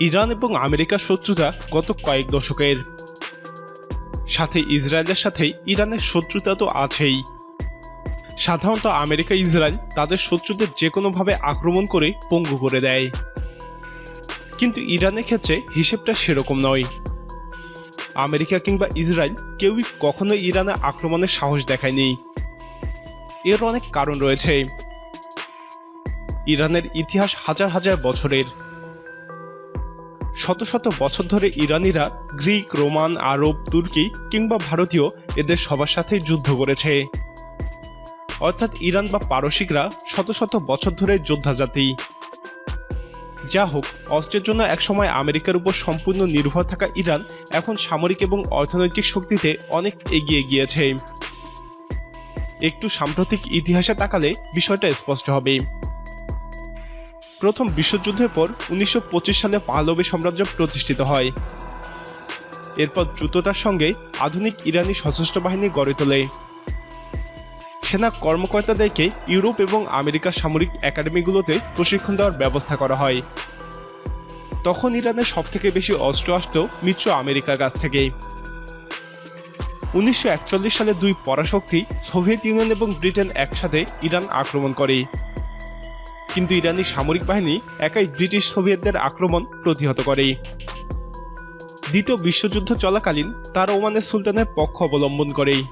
Iran এবং আমেরিকার শত্রুতা গত কয়েক দশকের। সাথে ইসরায়েলের সাথে ইরানের শত্রুতা তো আছেই। সাধারণত আমেরিকা, ইসরায়েল তাদের শত্রুদের যে কোনোভাবে আক্রমণ করে পঙ্গু করে দেয়। কিন্তু ইরানের ক্ষেত্রে হিসেবটা সেরকম নয়। আমেরিকা কিংবা ইসরায়েল কেউই কখনো ইরানে আক্রমণের সাহস দেখায়নি। এর অনেক কারণ রয়েছে। ইরানের ইতিহাস হাজার হাজার বছরের। শত শত বছর ধরে ইরানিরা গ্রিক, রোমান, আরব, তুর্কি কিংবা ভারতীয় এদের সবার সাথে যুদ্ধ করেছে। অর্থাৎ ইরান বা পারসিকরা শত শত বছর ধরে যোদ্ধা জাতি যা হোক, অস্ত্রের জন্য একসময় আমেরিকার উপর সম্পূর্ণ নির্ভর থাকা ইরান এখন সামরিক এবং অর্থনৈতিক শক্তিতে অনেক এগিয়ে গিয়েছে। একটু সাম্প্রতিক ইতিহাসে তাকালে বিষয়টা স্পষ্ট হবে। প্রথম বিশ্বযুদ্ধের পর উনিশশো পঁচিশ সালে পাহলবী সাম্রাজ্য প্রতিষ্ঠিত হয়। এরপর দ্রুততার সঙ্গে আধুনিক ইরানি সশস্ত্র বাহিনী গড়ে তোলে। সেনা কর্মকর্তাদেরকে ইউরোপ এবং আমেরিকার সামরিক একাডেমিগুলোতে প্রশিক্ষণ দেওয়ার ব্যবস্থা করা হয়। তখন ইরানের সব থেকে বেশি অস্ত্র আসত মিত্র আমেরিকার কাছ থেকে। উনিশশো একচল্লিশ সালে দুই পরাশক্তি সোভিয়েত ইউনিয়ন এবং ব্রিটেন একসাথে ইরান আক্রমণ করে। কিন্তু ইরানি সামরিক বাহিনী একাই ব্রিটিশ সোভিয়েতদের আক্রমণ প্রতিহত করে। দ্বিতীয় বিশ্বযুদ্ধ চলাকালীন তারা ওমানের সুলতানের পক্ষ অবলম্বন করে।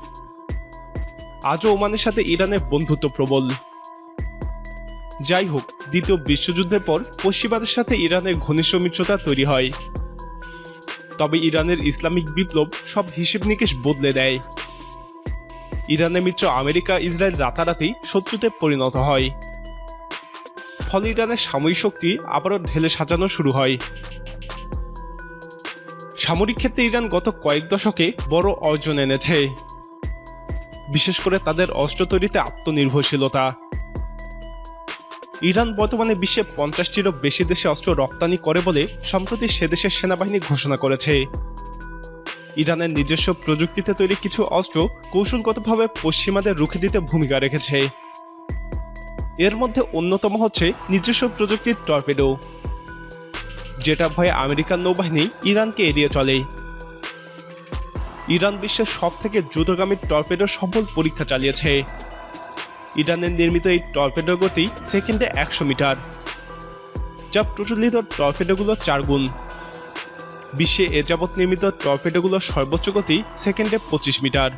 আজও ওমানের সাথে ইরানের বন্ধুত্ব প্রবল। যাই হোক, দ্বিতীয় বিশ্বযুদ্ধের পর পশ্চিমাদের সাথে ইরানের ঘনিষ্ঠ মিত্রতা তৈরি হয়। তবে ইরানের ইসলামিক বিপ্লব সব হিসেব নিকেশ বদলে দেয়। ইরানের মিত্র আমেরিকা ইসরায়েল রাতারাতি শত্রুতে পরিণত হয়। ফলে ইরানের সামরিক শক্তি আবারও ঢেলে সাজানো শুরু হয়। সামরিক ক্ষেত্রে ইরান গত কয়েক দশকে বড় অর্জন এনেছে। বিশেষ করে তাদের অস্ত্র তৈরিতে আত্মনির্ভরশীলতা। ইরান বর্তমানে বিশ্বে পঞ্চাশটিরও বেশি দেশে অস্ত্র রপ্তানি করে বলে সম্প্রতি সে দেশের সেনাবাহিনী ঘোষণা করেছে। ইরানের নিজস্ব প্রযুক্তিতে তৈরি কিছু অস্ত্র কৌশলগতভাবে পশ্চিমাদের রুখে দিতে ভূমিকা রেখেছে। এর মধ্যে অন্যতম হচ্ছে নিজস্ব প্রযুক্তির টর্পেডো, যেটা ভয়ে আমেরিকান নৌবাহিনী ইরানকে এড়িয়ে চলে। ইরান বিশ্বের সব থেকে দ্রুতগামী টর্পেডোর সফল পরীক্ষা চালিয়েছে। ইরানের নির্মিত এই টর্পেডোর গতি সেকেন্ডে একশো মিটার, যা প্রচলিত টর্পেডোগুলোর চার গুণ। বিশ্বে এ যাবৎ নির্মিত টর্পেডোগুলোর সর্বোচ্চ গতি সেকেন্ডে পঁচিশ মিটার।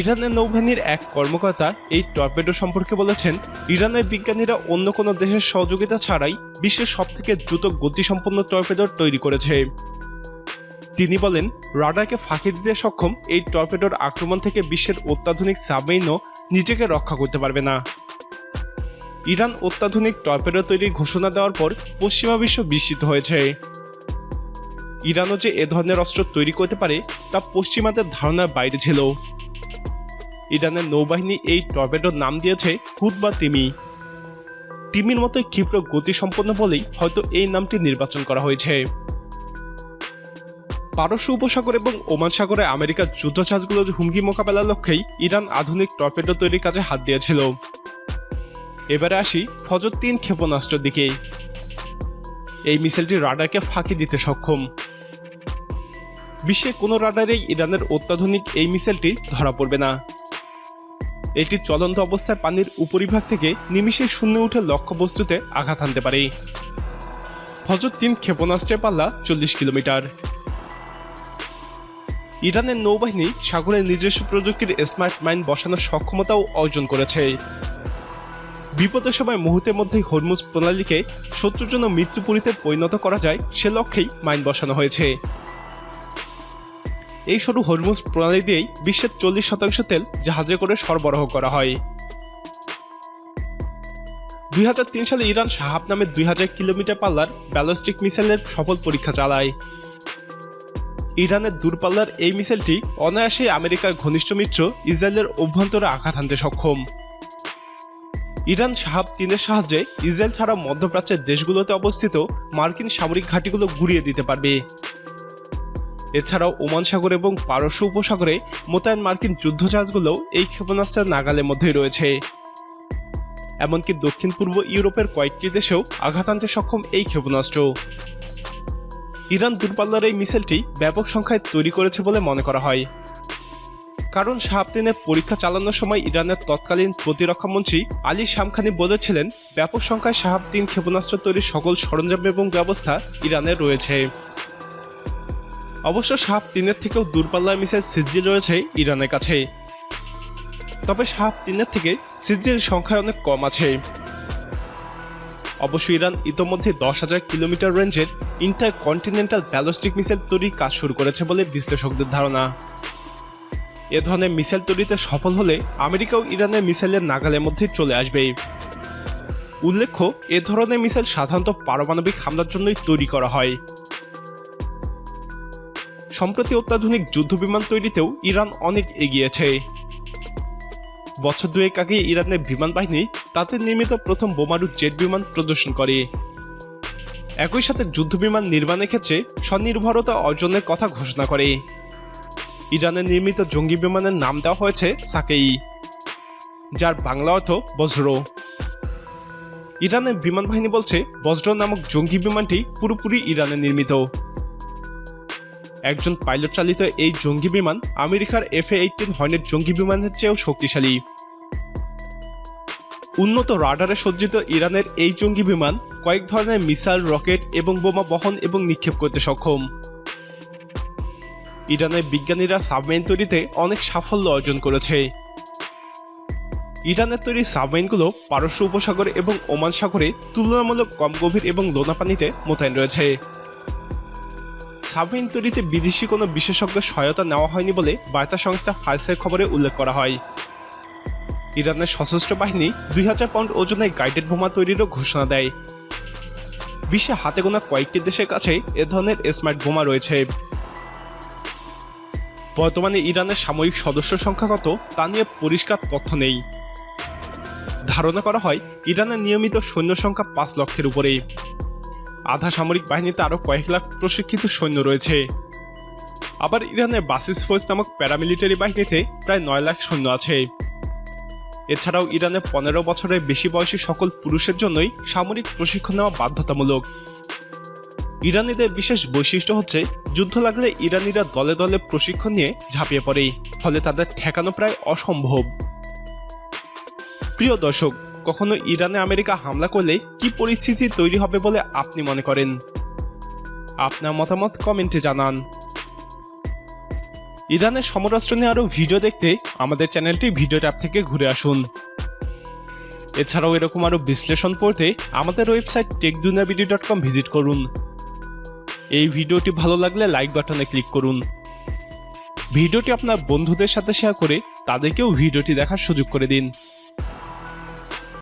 ইরানের নৌবাহিনীর এক কর্মকর্তা এই টর্পেডো সম্পর্কে বলেছেন, ইরানের বিজ্ঞানীরা অন্য কোনো দেশের সহযোগিতা ছাড়াই বিশ্বের সবথেকে দ্রুত গতিসম্পন্ন টর্পেডো তৈরি করেছে। তিনি বলেন, রাডারকে ফাঁকি দিতে সক্ষম এই টর্পেডোর আক্রমণ থেকে বিশ্বের অত্যাধুনিক সাবমেরিনও নিজেকে রক্ষা করতে পারবে না। ইরান অত্যাধুনিক টর্পেডো তৈরির ঘোষণা দেওয়ার পর পশ্চিমা বিশ্ব বিস্মিত হয়েছে। ইরানও যে এ ধরনের অস্ত্র তৈরি করতে পারে তা পশ্চিমাদের ধারণার বাইরে ছিল। ইরানের নৌবাহিনী এই টর্পেডোর নাম দিয়েছে হুদ বা তিমি। তিমির মতোই ক্ষিপ্র গতিসম্পন্ন বলেই হয়তো এই নামটি নির্বাচন করা হয়েছে। পারস্য উপসাগর এবং ওমান সাগরে আমেরিকার যুদ্ধজাহাজগুলোর হুমকি মোকাবেলার লক্ষ্যেই ইরান আধুনিক টর্পেডো তৈরির কাজে হাত দিয়েছিল। এবারে আসি ফজর তিন ক্ষেপণাস্ত্রের দিকে। এই মিসাইলটি রাডারকে ফাঁকি দিতে সক্ষম। বিশ্বে কোনো রাডারেই ইরানের অত্যাধুনিক এই মিসাইলটি ধরা পড়বে না। এটি চলন্ত অবস্থায় পানির উপরিভাগ থেকে নিমিষে শূন্য উঠে লক্ষ্যবস্তুতে আঘাত হানতে পারে। ফজর তিন ক্ষেপণাস্ত্রের পাল্লা চল্লিশ কিলোমিটার। ইরানের নৌবাহিনী সাগরের নিজস্ব প্রযুক্তির স্মার্ট মাইন বসানোর সক্ষমতাও অর্জন করেছে। বিপদের সময় মুহূর্তের মধ্যেই হরমুজ প্রণালীকে শত্রুর জন্য মৃত্যুপুরীতে পরিণত করা যায়, সে লক্ষ্যেই মাইন বসানো হয়েছে। এই সরু হরমুজ প্রণালী দিয়েই বিশ্বের চল্লিশ শতাংশ তেল জাহাজে করে সরবরাহ করা হয়। দুই হাজার তিন সালে ইরান সাহাব নামে দুই হাজার কিলোমিটার পাল্লার ব্যালিস্টিক মিসাইলের সফল পরীক্ষা চালায়। ইরানের দূরপাল্লার এই মিসাইলটি অনায়াসে আমেরিকার ঘনিষ্ঠ মিত্র ইসরায়েলের অভ্যন্তরে আঘাত হানতে সক্ষম। ইরান সাহাব তিনের সাহায্যে ইসরায়েল ছাড়া মধ্যপ্রাচ্যের দেশগুলোতে অবস্থিত মার্কিন সামরিক ঘাঁটিগুলো গুড়িয়ে দিতে পারবে। এছাড়াও ওমান সাগর এবং পারস্য উপসাগরে মোতায়েন মার্কিন যুদ্ধজাহাজগুলোও এই ক্ষেপণাস্ত্রের নাগালের মধ্যেই রয়েছে। এমনকি দক্ষিণ পূর্ব ইউরোপের কয়েকটি দেশেও আঘাত আনতে সক্ষম এই ক্ষেপণাস্ত্র। ইরান দূরপাল্লার এই মিসাইলটি ব্যাপক সংখ্যায় তৈরি করেছে বলে মনে করা হয়। কারণ শাহাবতিনের পরীক্ষা চালানোর সময় ইরানের তৎকালীন প্রতিরক্ষা মন্ত্রী আলী শামখানি বলেছিলেন, ব্যাপক সংখ্যায় শাহাবতিন ক্ষেপণাস্ত্র তৈরির সকল সরঞ্জাম এবং ব্যবস্থা ইরানের রয়েছে। অবশ্য সাপ তিনের থেকেও দূরপাল্লার মিসাইল সিজিল রয়েছে ইরানের কাছে। তবে সাপ তিনের থেকে সিজিল সংখ্যায় অনেক কম আছে। অবশ্য ইরান ইতোমধ্যে দশ হাজার কিলোমিটার রেঞ্জের ইন্টার কন্টিনেন্টাল ব্যালিস্টিক মিসাইল তৈরির কাজ শুরু করেছে বলে বিশ্লেষকদের ধারণা। এ ধরনের মিসাইল তৈরিতে সফল হলে আমেরিকাও ইরানের মিসাইলের নাগালের মধ্যে চলে আসবে। উল্লেখ্য, এ ধরনের মিসাইল সাধারণত পারমাণবিক হামলার জন্যই তৈরি করা হয়। সম্প্রতি অত্যাধুনিক যুদ্ধবিমান তৈরিতেও ইরান অনেক এগিয়েছে। বছর দুয়েক আগে ইরানের বিমান বাহিনী তাদের নির্মিত প্রথম বোমারু জেট বিমান প্রদর্শন করে। একই সাথে যুদ্ধবিমান নির্মাণের ক্ষেত্রে স্বনির্ভরতা অর্জনের কথা ঘোষণা করে। ইরানের নির্মিত জঙ্গি বিমানের নাম দেওয়া হয়েছে সাকেই, যার বাংলা অর্থ বজ্র। ইরানের বিমান বাহিনী বলছে, বজ্র নামক জঙ্গি বিমানটি পুরোপুরি ইরানে নির্মিত। একজন পাইলট চালিত এই জঙ্গি বিমান আমেরিকার এফ এইটিন হর্নেট জঙ্গি বিমানের চেয়েও শক্তিশালী। উন্নত রাডারে সজ্জিত ইরানের এই জঙ্গি বিমান কয়েক ধরনের মিসাইল, রকেট এবং বোমা বহন এবং নিক্ষেপ করতে সক্ষম। ইরানের বিজ্ঞানীরা সাবমেরিন তৈরিতে অনেক সাফল্য অর্জন করেছে। ইরানের তৈরি সাবমেরিনগুলো পারস্য উপসাগর এবং ওমান সাগরে তুলনামূলক কম গভীর এবং লোনা পানিতে মোতায়েন রয়েছে। সাবমেরিন তৈরিতে বিদেশি কোনো বিশেষজ্ঞের সহায়তা নেওয়া হয়নি বলে বার্তা সংস্থা ফার্সের খবরে উল্লেখ করা হয়। ইরানের সশস্ত্র বাহিনী দুই হাজার পাউন্ড ওজনের গাইডেড বোমা তৈরিরও ঘোষণা দেয়। বিশ্বে হাতে গোনা কয়েকটি দেশের কাছে এ ধরনের স্মার্ট বোমা রয়েছে। বর্তমানে ইরানের সামরিক সদস্য সংখ্যা কত তা নিয়ে পরিষ্কার তথ্য নেই। ধারণা করা হয়, ইরানের নিয়মিত সৈন্য সংখ্যা পাঁচ লক্ষের উপরে আধা সামরিক বাহিনীতে আরও কয়েক লাখ প্রশিক্ষিত সৈন্য রয়েছে। আবার ইরানের বাসিস ফোর্স নামক প্যারামিলিটারি বাহিনীতে প্রায় নয় লাখ সৈন্য আছে। এছাড়াও ইরানে পনেরো বছরের বেশি বয়সী সকল পুরুষের জন্যই সামরিক প্রশিক্ষণ নেওয়া বাধ্যতামূলক। ইরানিদের বিশেষ বৈশিষ্ট্য হচ্ছে, যুদ্ধ লাগলে ইরানিরা দলে দলে প্রশিক্ষণ নিয়ে ঝাঁপিয়ে পড়ে, ফলে তাদের ঠেকানো প্রায় অসম্ভব। প্রিয় দর্শক কখনো ইরানে আমেরিকা হামলা করলে কি পরিস্থিতি তৈরি হবে বলে আপনি মনে করেন? আপনার মতামত কমেন্টে জানান। ইরানের সমরাষ্ট্র নিয়ে আরও ভিডিও দেখতে আমাদের চ্যানেলটি ভিডিও ট্যাব থেকে ঘুরে আসুন। এছাড়াও এরকম আরও বিশ্লেষণ পড়তে আমাদের website TechduniaBD dot com visit করুন। এই ভিডিওটি ভালো লাগলে লাইক বাটনে ক্লিক করুন। ভিডিওটি আপনার বন্ধুদের সাথে শেয়ার করে তাদেরকেও ভিডিওটি দেখার সুযোগ করে দিন।